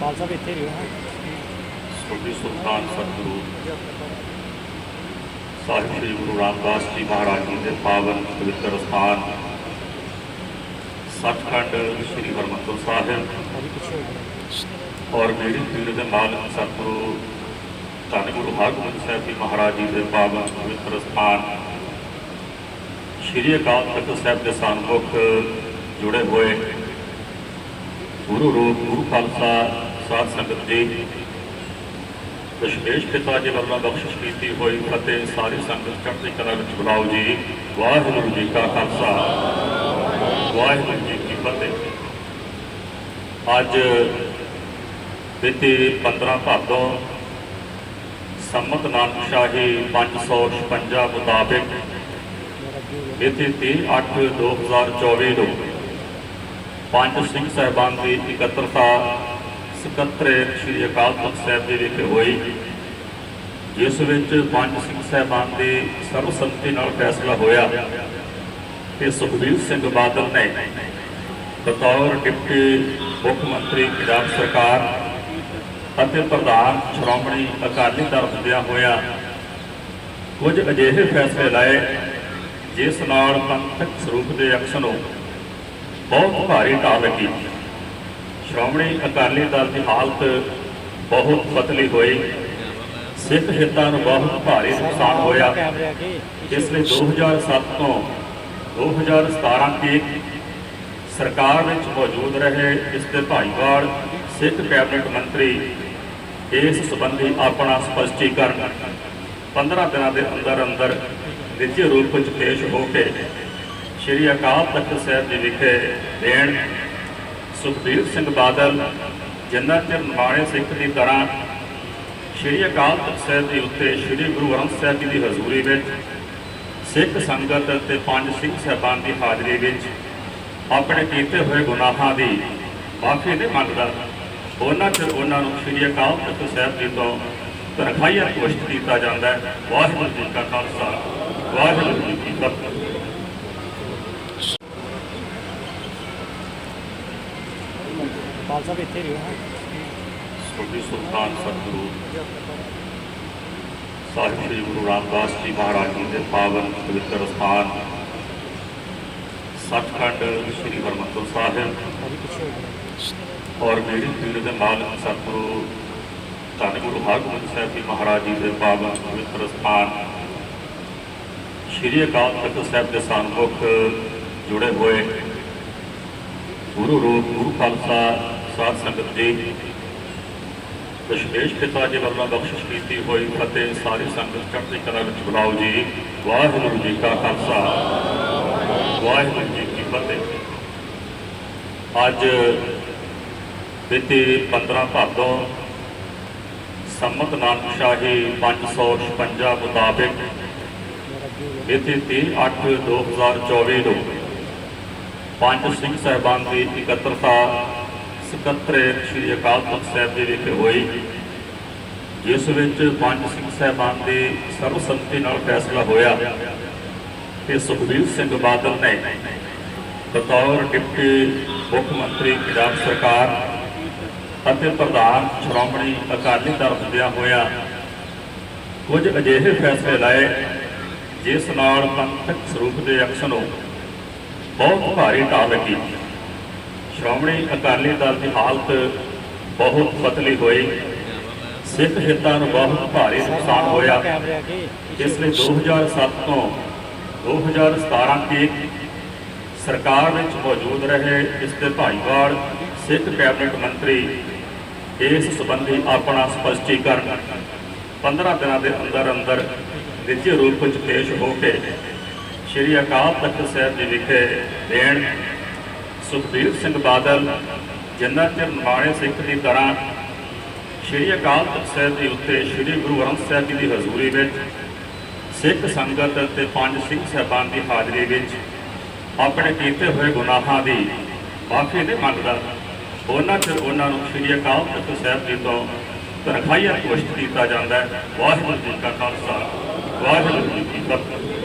ਪਾਲ ਸਾਹਿਬ ਇੱਥੇ ਰਿਓ ਹਾਂ ਸੋਢੀ ਸੁਲਤਾਨ ਸਤਿਗੁਰੂ ਸਾਹਿਬ ਸ੍ਰੀ ਗੁਰੂ ਰਾਮਦਾਸ ਜੀ ਮਹਾਰਾਜ ਜੀ ਦੇ ਪਾਵਨ ਪਵਿੱਤਰ ਸਥਾਨ ਸੱਚਖੰਡ ਸ੍ਰੀ ਹਰਿਮੰਦਰ ਸਾਹਿਬ ਔਰ ਮੇਰੀ ਪੀੜ ਦੇ ਮਾਲਕ ਸਤਿਗੁਰੂ ਧੰਨ ਗੁਰੂ ਹਰਗੋਬਿੰਦ ਸਾਹਿਬ ਜੀ ਮਹਾਰਾਜ ਜੀ ਦੇ ਪਾਵਨ ਪਵਿੱਤਰ ਸਥਾਨ ਸ਼੍ਰੀ ਅਕਾਲ ਤਖਤ ਸਾਹਿਬ ਦੇ ਸਨਮੁਖ ਜੁੜੇ ਹੋਏ ਗੁਰੂ ਰੂਪ ਗੁਰੂ ਖਾਲਸਾ ਸਾਧ ਸੰਗਤ ਜੀ ਵਿਸ਼ੇਸ਼ ਪਿਤਾ ਜੀ ਵੱਲੋਂ ਬਖਸ਼ਿਸ਼ ਕੀਤੀ ਹੋਈ ਫਤਿਹ ਸਾਰੀ ਸੰਗਤ ਚੜ੍ਹਦੀ ਕਲਾ ਵਿੱਚ ਬੁਲਾਓ ਜੀ, ਵਾਹਿਗੁਰੂ ਜੀ ਕਾ ਖਾਲਸਾ। ਵਾਹਿਗੁਰੂ ਜੀ ਕੀ ਫਤਿਹ। ਅੱਜ ਬੀਤੀ 15 ਭਾਦੋਂ ਸੰਮਤ ਨਾਨਕ ਸ਼ਾਹੀ 556 ਮੁਤਾਬਿਕ ਮੇਰਾ ਅੱਗੇ ਹੋ ਗਿਆ ਮਿਤੀ 30 8 2024 ਨੂੰ ਪੰਜ ਸਿੰਘ ਸਾਹਿਬਾਨ ਦੀ ਇਕੱਤਰਤਾ ਸਕੱਤਰੇ ਸ੍ਰੀ ਅਕਾਲ ਤਖਤ ਸਾਹਿਬ ਦੇ ਵਿਖੇ ਹੋਈ, ਜਿਸ ਵਿੱਚ ਪੰਜ ਸਿੰਘ ਸਾਹਿਬਾਨ ਦੀ ਸਰਬਸੰਮਤੀ ਨਾਲ ਫੈਸਲਾ ਹੋਇਆ ਕਿ ਸੁਖਬੀਰ ਸਿੰਘ ਬਾਦਲ ਨੇ ਬਤੌਰ ਡਿਪਟੀ ਮੁੱਖ ਮੰਤਰੀ ਪੰਜਾਬ ਸਰਕਾਰ ਅਤੇ ਪ੍ਰਧਾਨ ਸ਼੍ਰੋਮਣੀ ਅਕਾਲੀ ਦਲ ਹੁੰਦਿਆਂ ਹੋਇਆ ਕੁਝ ਅਜਿਹੇ ਫੈਸਲੇ ਲਾਏ, ਜਿਸ ਨਾਲ ਪੰਥਕ ਸਰੂਪ ਦੇ ਅਕਸ ਨੂੰ ਬਹੁਤ ਭਾਰੀ ਢਾਹ ਲੱਗੀ। ਸ਼੍ਰੋਮਣੀ ਅਕਾਲੀ ਦਲ ਦੀ ਹਾਲਤ ਬਹੁਤ ਪਤਲੀ ਹੋਈ। ਸਿੱਖ ਹਿੱਤਾਂ ਨੂੰ ਬਹੁਤ ਭਾਰੀ ਨੁਕਸਾਨ ਹੋਇਆ। ਕੈਮਰੇ ਅੱਗੇ ਇਸ ਲਈ 2007 ਤੋਂ 2017 ਤੱਕ ਸਰਕਾਰ ਵਿੱਚ ਮੌਜੂਦ ਰਹੇ ਇਸ ਦੇ ਭਾਈਵਾਲ ਸਿੱਖ ਕੈਬਨਿਟ ਮੰਤਰੀ ਇਸ ਸੰਬੰਧੀ ਆਪਣਾ ਸਪਸ਼ਟੀਕਰਨ 15 ਦਿਨਾਂ ਦੇ ਅੰਦਰ ਅੰਦਰ ਨਿੱਜੀ ਰੂਪ ਵਿੱਚ ਪੇਸ਼ ਹੋ ਕੇ ਸ਼੍ਰੀ ਅਕਾਲ ਤਖਤ ਸਾਹਿਬ ਜੀ ਵਿਖੇ ਦੇਣ ਸੁਖਬੀਰ ਸਿੰਘ ਬਾਦਲ, ਜਿੰਨਾ ਚਿਰ ਨਿਮਾਣੇ ਸਿੱਖ ਦੀ ਤਰ੍ਹਾਂ ਸ਼੍ਰੀ ਅਕਾਲ ਤਖਤ ਸਾਹਿਬ ਜੀ ਉੱਤੇ ਸ਼੍ਰੀ ਗੁਰੂ ਗ੍ਰੰਥ ਸਾਹਿਬ ਜੀ ਦੀ ਹਜ਼ੂਰੀ ਵਿੱਚ ਸਿੱਖ ਸੰਗਤ ਅਤੇ ਪੰਜ ਸਿੰਘ ਸਾਹਿਬਾਨ ਦੀ ਹਾਜ਼ਰੀ ਵਿੱਚ ਆਪਣੇ ਕੀਤੇ ਹੋਏ ਗੁਨਾਹਾਂ ਦੀ ਮਾਫੀ ਨਹੀਂ ਮੰਗਦਾ, ਉਹਨਾਂ 'ਚ ਉਹਨਾਂ ਨੂੰ ਸ਼੍ਰੀ ਅਕਾਲ ਤਖਤ ਸਾਹਿਬ ਜੀ ਤੋਂ ਤਨਖਾਹੀਆ ਘੋਸ਼ਿਤ ਕੀਤਾ ਜਾਂਦਾ ਹੈ। ਵਾਹਿਗੁਰੂ ਜੀ ਕਾ ਖਾਲਸਾ, ਵਾਹਿਗੁਰੂ ਜੀ ਕੀ ਫਤਿਹ। ਪਾਲ ਸਾਹਿਬ ਇੱਥੇ ਰਿਓ ਹਾਂ ਸੋਢੀ ਸੁਲਤਾਨ ਸਤਿਗੁਰੂ, ਸਾਹਿਬ ਸ੍ਰੀ ਗੁਰੂ ਰਾਮਦਾਸ ਜੀ ਮਹਾਰਾਜ ਜੀ ਦੇ ਪਾਵਨ ਪਵਿੱਤਰ ਸਥਾਨ, ਸੱਚਖੰਡ ਸ੍ਰੀ ਹਰਿਮੰਦਰ ਸਾਹਿਬ ਔਰ ਮੇਰੀ ਪੀੜ ਦੇ ਮਾਲਕ ਸਤਿਗੁਰੂ ਧੰਨ ਗੁਰੂ ਹਰਗੋਬਿੰਦ ਸਾਹਿਬ ਜੀ ਮਹਾਰਾਜ ਜੀ ਦੇ ਪਾਵਨ ਪਵਿੱਤਰ ਸਥਾਨ, ਸ਼੍ਰੀ ਅਕਾਲ ਤਖਤ ਸਾਹਿਬ ਦੇ ਸਨਮੁਖ ਜੁੜੇ ਹੋਏ ਗੁਰੂ ਰੂਪ ਗੁਰੂ ਖਾਲਸਾ ਸਾਧ ਸੰਗਤ ਜੀ ਵਿਸ਼ੇਸ਼ ਪਿਤਾ ਜੀ ਵੱਲੋਂ ਬਖਸ਼ਿਸ਼ ਕੀਤੀ ਹੋਈ ਫਤਿਹ ਸਾਰੀ ਸੰਗਤ ਚੜ੍ਹਦੀ ਕਲਾ ਵਿੱਚ ਬੁਲਾਓ ਜੀ। ਵਾਹਿਗੁਰੂ ਜੀ ਕਾ ਖਾਲਸਾ। ਵਾਹਿਗੁਰੂ ਜੀ ਕੀ ਫਤਿਹ। ਅੱਜ ਬੀਤੀ 15 ਭਾਦੋਂ ਸੰਮਤ ਨਾਨਕ ਸ਼ਾਹੀ 556 ਮੁਤਾਬਿਕ ਮੇਰਾ ਅੱਗੇ ਹੋ ਗਿਆ ਮਿਤੀ 30 8 2024 ਨੂੰ ਪੰਜ ਸਿੰਘ ਸਾਹਿਬਾਨ ਦੀ ਇਕੱਤਰਤਾ ਸਕੱਤਰੇ ਸ੍ਰੀ ਅਕਾਲ ਤਖਤ ਸਾਹਿਬ ਦੇ ਵਿਖੇ ਹੋਈ, ਜਿਸ ਵਿੱਚ ਪੰਜ ਸਿੰਘ ਸਾਹਿਬਾਨ ਦੀ ਸਰਬਸੰਮਤੀ ਨਾਲ ਫੈਸਲਾ ਹੋਇਆ ਕਿ ਸੁਖਬੀਰ ਸਿੰਘ ਬਾਦਲ ਨੇ ਬਤੌਰ ਡਿਪਟੀ ਮੁੱਖ ਮੰਤਰੀ ਪੰਜਾਬ ਸਰਕਾਰ ਅਤੇ ਪ੍ਰਧਾਨ ਸ਼੍ਰੋਮਣੀ ਅਕਾਲੀ ਦਲ ਹੁੰਦਿਆਂ ਹੋਇਆ ਕੁਝ ਅਜਿਹੇ ਫੈਸਲੇ ਲਏ, ਜਿਸ ਨਾਲ ਪੰਥਕ ਸਰੂਪ ਦੇ ਅਕਸ ਨੂੰ ਬਹੁਤ ਭਾਰੀ ਢਾਹ ਲੱਗੀ। ਸ਼੍ਰੋਮਣੀ ਅਕਾਲੀ ਦਲ ਦੀ ਹਾਲਤ ਬਹੁਤ ਪਤਲੀ ਹੋਈ। ਸਿੱਖ ਹਿੱਤਾਂ ਨੂੰ ਬਹੁਤ ਭਾਰੀ ਨੁਕਸਾਨ ਹੋਇਆ। ਕੈਮਰੇ ਅੱਗੇ ਇਸ ਲਈ 2007 ਤੋਂ 2017 ਤੱਕ ਸਰਕਾਰ ਵਿੱਚ ਮੌਜੂਦ ਰਹੇ ਇਸ ਦੇ ਭਾਈਵਾਲ ਸਿੱਖ ਕੈਬਨਿਟ ਮੰਤਰੀ ਇਸ ਸੰਬੰਧੀ ਆਪਣਾ ਸਪਸ਼ਟੀਕਰਨ 15 ਦਿਨਾਂ ਦੇ ਅੰਦਰ ਅੰਦਰ ਨਿੱਜੀ ਰੂਪ ਵਿੱਚ ਪੇਸ਼ ਹੋ ਕੇ ਸ਼੍ਰੀ ਅਕਾਲ ਤਖਤ ਸਾਹਿਬ ਜੀ ਵਿਖੇ ਦੇਣ ਸੁਖਬੀਰ ਸਿੰਘ ਬਾਦਲ, ਜਿੰਨਾ ਚਿਰ ਨਿਮਾਣੇ ਸਿੱਖ ਦੀ ਤਰ੍ਹਾਂ ਸ਼੍ਰੀ ਅਕਾਲ ਤਖਤ ਸਾਹਿਬ ਜੀ ਉੱਤੇ ਸ਼੍ਰੀ ਗੁਰੂ ਗ੍ਰੰਥ ਸਾਹਿਬ ਜੀ ਦੀ ਹਜ਼ੂਰੀ ਵਿੱਚ, ਸਿੱਖ ਸੰਗਤ ਅਤੇ ਪੰਜ ਸਿੰਘ ਸਾਹਿਬਾਨ ਦੀ ਹਾਜ਼ਰੀ ਵਿੱਚ ਆਪਣੇ ਕੀਤੇ ਹੋਏ ਗੁਨਾਹਾਂ ਦੀ ਮਾਫੀ ਨਹੀਂ ਮੰਗਦਾ। ਉਹਨਾਂ ਚਿਰ ਉਹਨਾਂ ਨੂੰ ਸ਼੍ਰੀ ਅਕਾਲ ਤਖਤ ਸਾਹਿਬ ਜੀ ਤੋਂ ਤਨਖਾਹੀਆ ਘੋਸ਼ਿਤ ਕੀਤਾ ਜਾਂਦਾ ਹੈ। ਵਾਹਿਗੁਰੂ ਜੀ ਕਾ ਖਾਲਸਾ, ਵਾਹਿਗੁਰੂ ਜੀ ਕੀ ਫਤਿਹ।